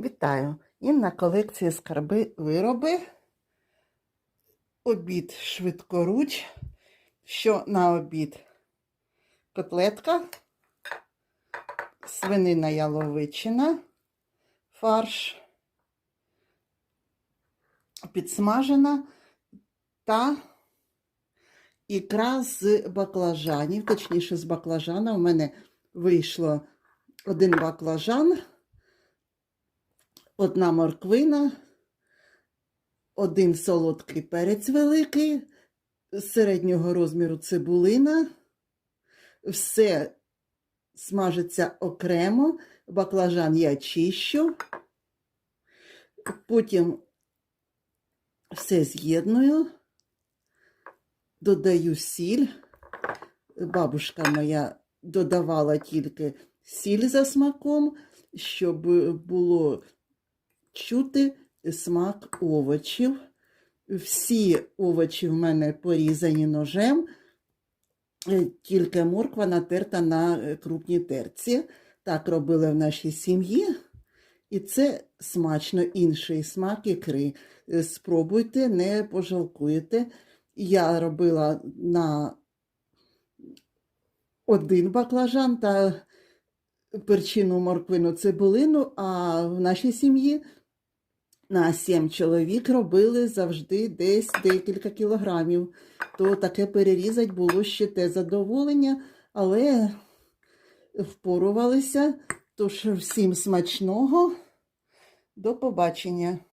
Вітаю! Інна колекція скарби вироби. Обід швидкоруч. Що на обід? Котлетка, свинина яловичина, фарш, підсмажена та ікра з баклажанів, точніше з баклажана. У мене вийшло один баклажан, одна морквина, один солодкий перець великий, середнього розміру цибулина. Все смажиться окремо, баклажан я чищу, потім все з'єдную, додаю сіль. Бабушка моя додавала тільки сіль за смаком, щоб було чути смак овочів. Всі овочі в мене порізані ножем, е, тільки морква натерта на е, крупній терці. Так робили в нашій сім'ї. І це смачно інший смак ікри. Е, Спробуйте, не пожалкуєте. Я робила на один баклажан та перчину морквину цибулину, а в нашій сім'ї на сім чоловік робили завжди десь декілька кілограмів. То таке перерізать було ще те задоволення, але впорувалися. Тож всім смачного. До побачення.